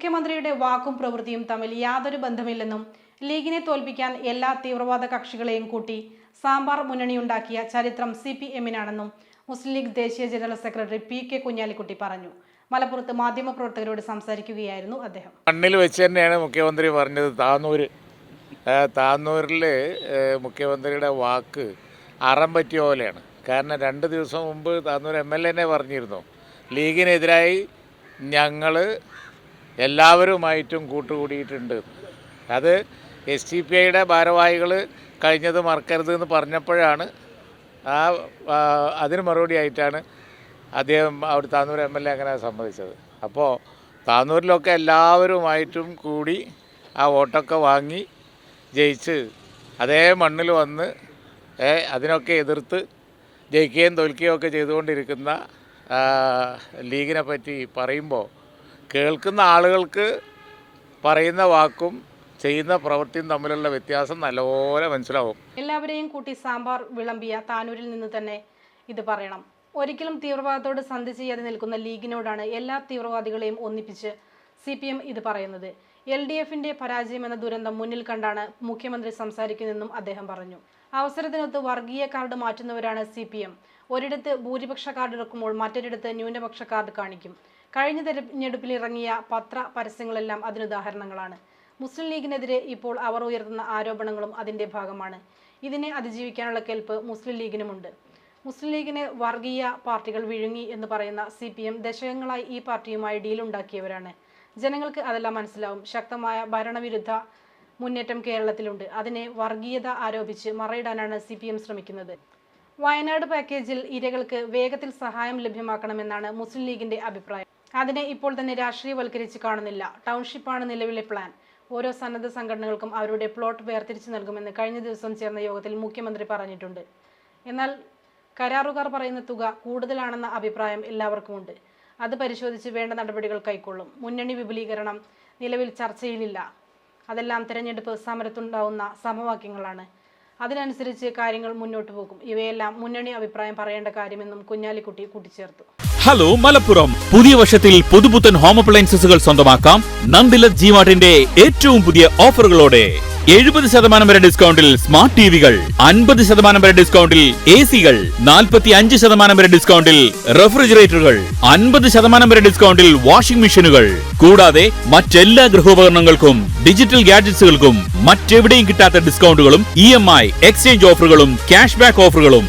മുഖ്യമന്ത്രിയുടെ വാക്കും പ്രവൃത്തിയും തമ്മിൽ യാതൊരു ബന്ധമില്ലെന്നും ലീഗിനെ തോൽപ്പിക്കാൻ എല്ലാ തീവ്രവാദ കക്ഷികളെയും കൂട്ടി സാമ്പാർ മുന്നണിയുണ്ടാക്കിയ ചരിത്രം സി പി എമ്മിനാണെന്നും മുസ്ലിം ലീഗ് ദേശീയ general secretary P K Kunhalikutty പറഞ്ഞു. മലപ്പുറത്ത് മാധ്യമപ്രവർത്തകരോട് സംസാരിക്കുകയായിരുന്നു അദ്ദേഹം. മണ്ണിൽ വെച്ച് തന്നെയാണ് മുഖ്യമന്ത്രി പറഞ്ഞത്. താന്നൂർ താന്നൂരിൽ മുഖ്യമന്ത്രിയുടെ വാക്ക് അറം പറ്റിയ പോലെയാണ്. കാരണം രണ്ട് ദിവസം മുമ്പ് താന്നൂർ എം എൽ എന്നെ പറഞ്ഞിരുന്നു. ലീഗിനെതിരായി ഞങ്ങൾ എല്ലാവരുമായിട്ടും കൂട്ടുകൂടിയിട്ടുണ്ട്. അത് എസ് ടി പി ഐയുടെ ഭാരവാഹികൾ കഴിഞ്ഞത് മറക്കരുത് എന്ന് പറഞ്ഞപ്പോഴാണ് ആ അതിന് മറുപടി ആയിട്ടാണ് അദ്ദേഹം അവിടെ താന്നൂർ എം എൽ എ അങ്ങനെ സമ്മതിച്ചത്. അപ്പോൾ താന്നൂരിലൊക്കെ എല്ലാവരുമായിട്ടും കൂടി ആ വോട്ടൊക്കെ വാങ്ങി ജയിച്ച് അതേ മണ്ണിൽ വന്ന് അതിനൊക്കെ എതിർത്ത് ജയിക്കുകയും തോൽക്കുകയും ഒക്കെ ചെയ്തുകൊണ്ടിരിക്കുന്ന ലീഗിനെ പറ്റി പറയുമ്പോൾ കേൾക്കുന്ന ആളുകൾക്ക് പറയുന്ന വാക്കും ചെയ്യുന്ന പ്രവൃത്തിയും തമ്മിലുള്ള വ്യത്യാസം നല്ലപോലെ മനസ്സിലാവും. എല്ലാവരെയും കൂട്ടി സാമ്പാർ വിളമ്പിയ താനൂരിൽ നിന്ന് തന്നെ ഇത് പറയണം. ഒരിക്കലും തീവ്രവാദത്തോട് സന്ധി ചെയ്യാതെ നിൽക്കുന്ന ലീഗിനോടാണ് എല്ലാ തീവ്രവാദികളെയും ഒന്നിപ്പിച്ച് സി പി എം ഇത് പറയുന്നത്. എൽ ഡി എഫിന്റെ പരാജയം എന്ന ദുരന്തം മുന്നിൽ കണ്ടാണ് മുഖ്യമന്ത്രി സംസാരിക്കുന്നതെന്നും അദ്ദേഹം പറഞ്ഞു. അവസരത്തിനൊത്ത് വർഗീയ കാർഡ് മാറ്റുന്നവരാണ് സി പി എം. ഒരിടത്ത് ഭൂരിപക്ഷ കാർഡ് ഇറക്കുമ്പോൾ മറ്റൊരിടത്ത് ന്യൂനപക്ഷ കാർഡ് കാണിക്കും. കഴിഞ്ഞ തെരഞ്ഞെടുപ്പിൽ ഇറങ്ങിയ പത്ര പരസ്യങ്ങളെല്ലാം അതിനുദാഹരണങ്ങളാണ് മുസ്ലിം ലീഗിനെതിരെ ഇപ്പോൾ അവർ ഉയർത്തുന്ന ആരോപണങ്ങളും അതിന്റെ ഭാഗമാണ്. ഇതിനെ അതിജീവിക്കാനുള്ള കെൽപ്പ് മുസ്ലിം ലീഗിനുമുണ്ട്. മുസ്ലിം ലീഗിന് വർഗീയ പാർട്ടികൾ വിഴുങ്ങി എന്ന് പറയുന്ന സി പി എം ദശകങ്ങളായി ഈ പാർട്ടിയുമായി ഡീലുണ്ടാക്കിയവരാണ്. ജനങ്ങൾക്ക് അതെല്ലാം മനസ്സിലാവും. ശക്തമായ ഭരണവിരുദ്ധ മുന്നേറ്റം കേരളത്തിലുണ്ട്. അതിനെ വർഗീയത ആരോപിച്ച് മറയിടാനാണ് സി പി എം ശ്രമിക്കുന്നത്. വയനാട് പാക്കേജിൽ ഇരകൾക്ക് വേഗത്തിൽ സഹായം ലഭ്യമാക്കണമെന്നാണ് മുസ്ലിം ലീഗിന്റെ അഭിപ്രായം. അതിനെ ഇപ്പോൾ തന്നെ രാഷ്ട്രീയവൽക്കരിച്ച് കാണുന്നില്ല. ടൗൺഷിപ്പാണ് നിലവിലെ പ്ലാൻ. ഓരോ സന്നദ്ധ സംഘടനകൾക്കും അവരുടെ പ്ലോട്ട് വേർതിരിച്ച് നൽകുമെന്ന് കഴിഞ്ഞ ദിവസം ചേർന്ന യോഗത്തിൽ മുഖ്യമന്ത്രി പറഞ്ഞിട്ടുണ്ട്. എന്നാൽ കരാറുകാർ പറയുന്ന തുക കൂടുതലാണെന്ന അഭിപ്രായം എല്ലാവർക്കുമുണ്ട്. അത് പരിശോധിച്ച് വേണ്ട നടപടികൾ കൈക്കൊള്ളും. മുന്നണി വിപുലീകരണം നിലവിൽ ചർച്ചയിലില്ല. അതെല്ലാം തിരഞ്ഞെടുപ്പ് സമരത്തുണ്ടാവുന്ന സമവാക്യങ്ങളാണ്. അതിനനുസരിച്ച് കാര്യങ്ങൾ മുന്നോട്ട് പോകും. ഇവയെല്ലാം മുന്നണി അഭിപ്രായം പറയേണ്ട കാര്യമെന്നും കുഞ്ഞാലിക്കുട്ടി കൂട്ടിച്ചേർത്തു. ഹലോ മലപ്പുറം. പുതിയ വർഷത്തിൽ പുതുപുത്തൻ ഹോം അപ്ലയൻസസുകൾ സ്വന്തമാക്കാം. നന്ദിലത് ജിമാർട്ടിന്റെ ഏറ്റവും പുതിയ ഓഫറുകളോടെ. എഴുപത് ശതമാനം വരെ ഡിസ്കൗണ്ടിൽ സ്മാർട്ട് ടിവികൾ അൻപത് ശതമാനം വരെ ഡിസ്കൗണ്ടിൽ എ സികൾ നാൽപ്പത്തി അഞ്ച് ശതമാനം വരെ ഡിസ്കൗണ്ടിൽ റെഫ്രിജറേറ്ററുകൾ അൻപത് ശതമാനം വരെ ഡിസ്കൗണ്ടിൽ വാഷിംഗ് മെഷീനുകൾ കൂടാതെ മറ്റെല്ലാ ഗൃഹോപകരണങ്ങൾക്കും ഡിജിറ്റൽ ഗാഡ്ജറ്റ്സുകൾക്കും മറ്റെവിടെയും കിട്ടാത്ത ഡിസ്കൗണ്ടുകളും ഇ എം ഐ എക്സ്ചേഞ്ച് ഓഫറുകളും ക്യാഷ് ബാക്ക് ഓഫറുകളും